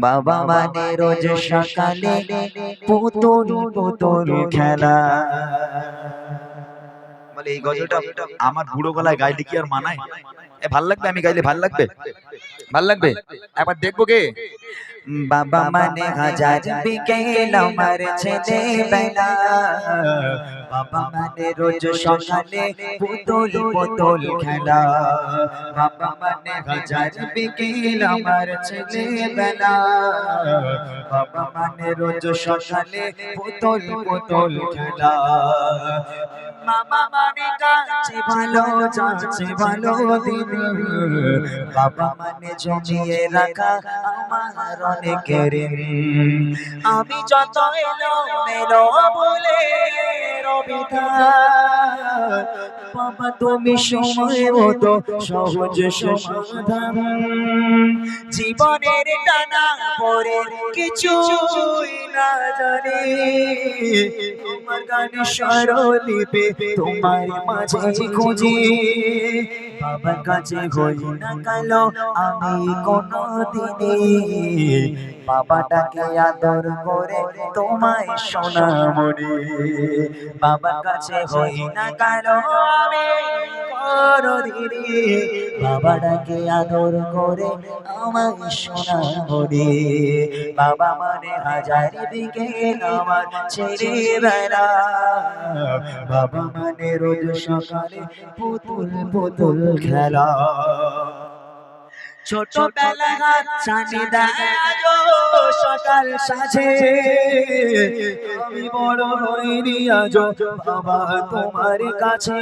বাবা মানে রোজ সকালে পুতুল পুতুল খেলা। বলে, এই গজলটা আমার বুড়ো গলায় গাইলে কি আর মানায়? এ, ভালো লাগবে, আমি গাইলে ভালো লাগবে। ভালো লাগবে? একবার দেখব কে বাবা মানে হাজার বিকেল আমার ছেলে বেলা বাবা মানে রোজ সকালে পুতুল পুতুল খেলা। বাবা মানে হাজার বিকেল আমার ছেলে বেলা বাবা মানে রোজ সকালে পুতুল পুতুল খেলা। মামা মানে কাছে ভালো যাচ্ছে ভালো দিন। বাবা মানে জমিয়ে রাখা আমার অনেকের। আমি যত এলো মেলো বলে বাবা তুমি সময় মতো সহজ সমাধান। জীবনের টানা পরে কিছু না জানি। তোমার গান তোমার মাঝে খুঁজি। বাবার কাছে হই না কালো আমি কোনো দিনে বাবাটাকে আদর করে তোমায় সোনা মনে বাবার কাছে হই না কালো আমি কোনো দিনে বাবাটাকে আদর করে আমায় সোনা মনে বাবা মানে হাজার দিকে আমার ছেড়ে বেড়া। বাবা মানে রোজ সকালে পুতুল পুতুল খেলা। ছোটবেলা আজো সকাল সাজে আমি বড় হইনি আজ বাবা তোমার কাছে।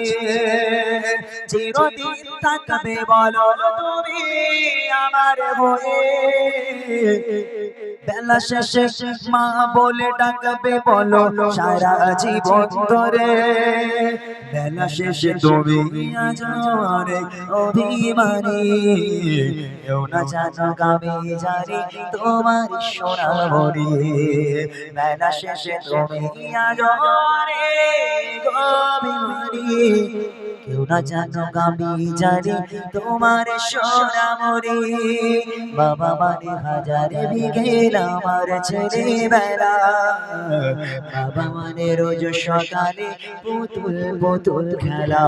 চিরদিন তাকাবে বলো তুমি আমার হয়ে বেলা শেষে মা বলে ডাকবে, বলো, সারা জীবন ধরে। বেলা শেষে তুমি আজ অনেক অভিমানী। কেউ না জানো আমি জানি তোমার সোনা মরি বেলা শেষে তুমি আজ অনেক অভিমানী। কেউ না জানো আমি জানি তোমার সোনা মরি বাবা মানে হাজারে বিঘেল আমার ছেলে বেলা বাবা মানে রোজ সকালে পুতুল পুতুল খেলা।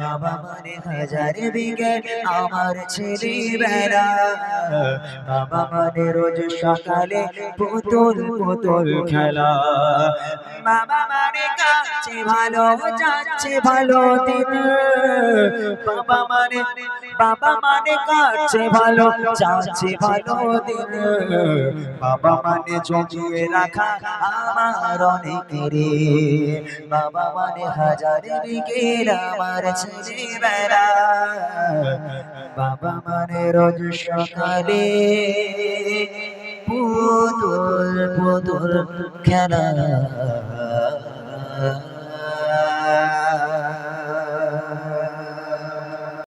বাবা মানে হাজারে বিঘেল আমার ছেলে বেলা বাবা মানে রোজ সকালে পুতুল পুতুল খেলা। বাবা কাছে ভালো, যাচ্ছে ভালো দিন। বাবা মানে বাবা মানে কাছে ভালো, যাচ্ছে ভালো দিন। বাবা মানে জমিয়ে রাখা আমার অনেকের বাবা মানে হাজারে বিকেল আমার ছেলে বেড়া বাবা মানে রোজ সকালে পুতুল পুতুল খেলা।